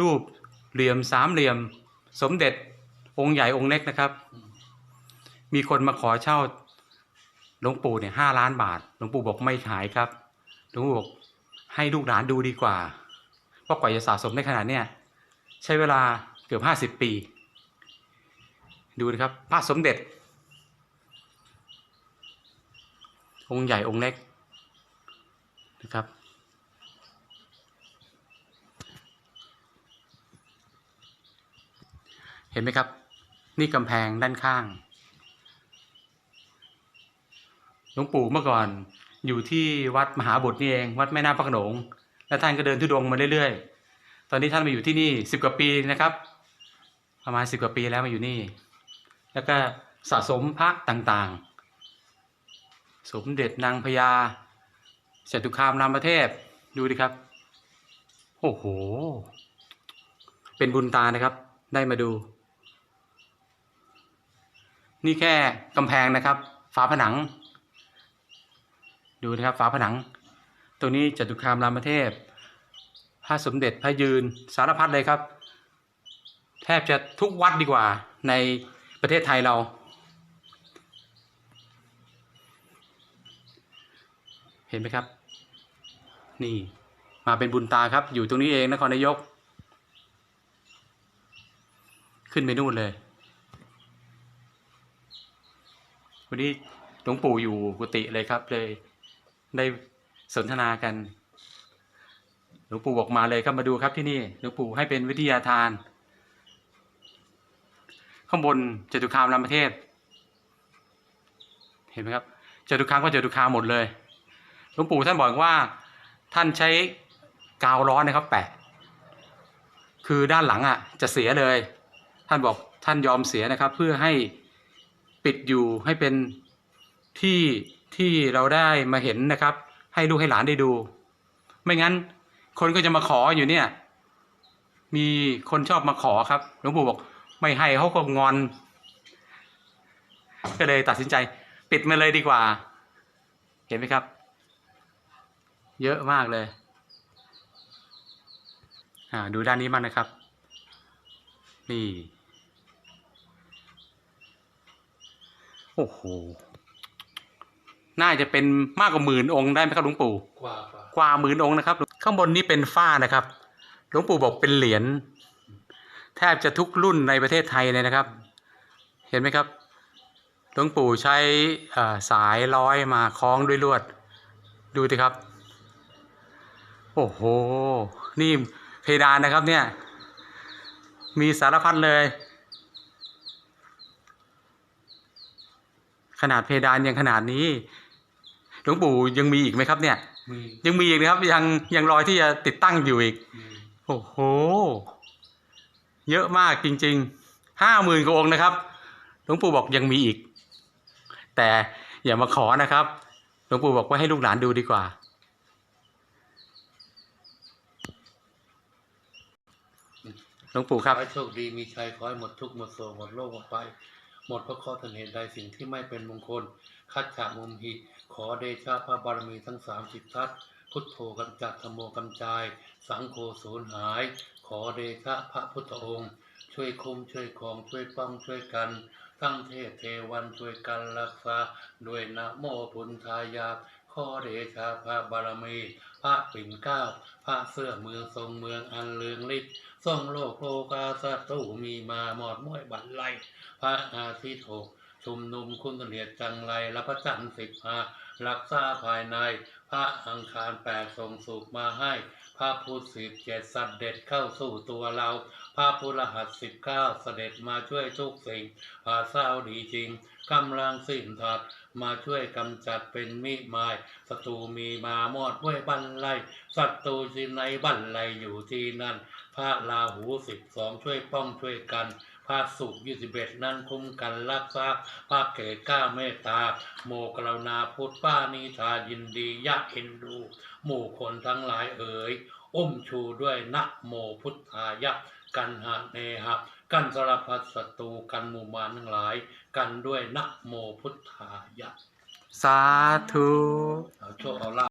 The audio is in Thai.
รูปเหลี่ยมสามเหลี่ยม สมเด็จองค์ใหญ่องค์เล็กนะครับ มีคนมาขอเช่าหลวงปู่เนี่ยห้าล้านบาทหลวงปู่บอกไม่ขายครับหลวงปู่บอกให้ลูกหลานดูดีกว่าเพราะกว่าจะสะสมได้ขนาดเนี้ยใช้เวลาเกือบห้าสิบปี ดูนะครับพระสมเด็จ องค์ใหญ่องค์เล็กนะครับ เห็นไหมครับ นี่กำแพงด้านข้างหลวงปู่เมื่อก่อนอยู่ที่วัดมหาบุตรนี่เอง วัดแม่น้ำพระขนง แล้วท่านก็เดินทุดงมาเรื่อยๆ ตอนนี้ท่านมาอยู่ที่นี่สิบกว่าปีนะครับ ประมาณสิบกว่าปีแล้วมาอยู่นี่ แล้วก็สะสมพระต่างๆ สมเด็จนางพญาจตุคามรามประเทศดูดิครับ โอ้โห เป็นบุญตานะครับ ได้มาดู นี่แค่กำแพงนะครับ ฝาผนัง ดูนะครับฝาผนังตรงนี้จตุคามรามเทพ พระสมเด็จพระยืนสารพัดเลยครับ แทบจะทุกวัดดีกว่าในประเทศไทยเรา เห็นไหมครับ นี่มาเป็นบุญตาครับอยู่ตรงนี้เองนครนายก ขึ้นไปนู่นเลย วันนี้หลวงปู่อยู่กุฏิเลยครับ เลยได้สนทนากัน หลวงปู่บอกมาเลยครับมาดูครับที่นี่หลวงปู่ให้เป็นวิทยาทาน ข้างบนจตุคามรามเทพเห็นไหมครับจตุคามก็จตุคามหมดเลยหลวงปู่ท่านบอกว่าท่านใช้กาวร้อนนะครับ แปะ คือด้านหลังอะ จะเสียเลย ท่านบอกท่านยอมเสียนะครับ เพื่อให้ ปิดอยู่ให้เป็นที่ที่เราได้มาเห็นนะครับ ให้ลูกให้หลานได้ดู ไม่งั้น คนก็จะมาขออยู่เนี่ย มีคนชอบมาขอครับหลวงปู่บอกไม่ให้เขาก็งอน ก็เลยตัดสินใจ ปิดมาเลยดีกว่า เห็นไหมครับ เยอะมากเลยอ่าดูด้านนี้มางนะครับ นี่ โอ้โห น่าจะเป็นมากกว่าหมื่นองค์ได้ไหมครับหลวงปู่กว่ากว่ากว่าหมื่นองค์นะครับ ข้างบนนี้เป็นฝ้านะครับ หลวงปู่บอกเป็นเหรียญแทบจะทุกรุ่นในประเทศไทยเลยนะครับ เห็นไหมครับ หลวงปู่ใช้อ่าสายร้อยมาคล้องด้วยลวด ดูสิครับ โอ้โห นี่เพดานนะครับเนี่ย มีสารพัดเลย ขนาดเพดานยังขนาดนี้ หลวงปู่ยังมีอีกไหมครับ เนี่ยมียังมีอีกนะครับ ยังยังรอยที่จะติดตั้งอยู่อีกมีโอ้โห เยอะมากจริงๆห้าหมื่นกว่าองค์นะครับ หลวงปู่บอกยังมีอีก แต่อย่ามาขอนะครับ หลวงปู่บอกว่าให้ลูกหลานดูดีกว่า หลวงปู่ครับ ขอให้โชคดีมีชัยขอให้หมดทุกข์หมดโศกหมดโรคหมดไป หมดเพราะข้อทันเหตุใดสิ่งที่ไม่เป็นมงคล คัดฉามุมหิ ขอเดชะพระบารมีทั้งสามสิบทัศพุทโธกำจัดธรรมโมกำจาย สังโฆสูญหาย ขอเดชะพระพุทธองค์ ช่วยคุมช่วยคองช่วยป้องช่วยกันทั้งเทพเทวันช่วยกันรักษาด้วยนะโมพุทายาขอเดชะพระบารมี พระปิ่นเก้า พระเสื้อเมืองทรงเมืองอันเลืองฤทธิ์ ทรงโลกโลกาสัตว์ตู้มีมาหมอดม้อยบันไลพระอาทิตย์หกชุมนุมคุณเสนียดจังไรและพระจันทร์สิบห้า รักษาภายใน พระอังคารแปดส่งสุขมาให้ พระพุทธสิบเจ็ดสัตว์เด็ดเข้าสู่ตัวเรา พระพุทธหัสสิบเก้าเสด็จมาช่วยทุกสิ่งพาเศร้าดีจริงกำลังสิ้นทัดมาช่วยกำจัดเป็นมิมายศัตรูมีมามอดด้วยบันไลศัตรูที่ในบันไลอยู่ที่นั่น พระราหูสิบสองช่วยป้องช่วยกัน พระสุขยี่สิบเอ็ดนั้นคุ้มกันรักษาพระเกศก้าเมตตา โมกรุณาพุทธป้านิทายินดียะเอ็นดู หมู่คนทั้งหลายเอ๋ยอุ้มชูด้วยนะโมพุทธายะ กันหะเนหะ กันสารพัดศัตรูกันหมู่มารทั้งหลาย กันด้วยนะโมพุทธายะ สาธุเอาโชคเอาลาภ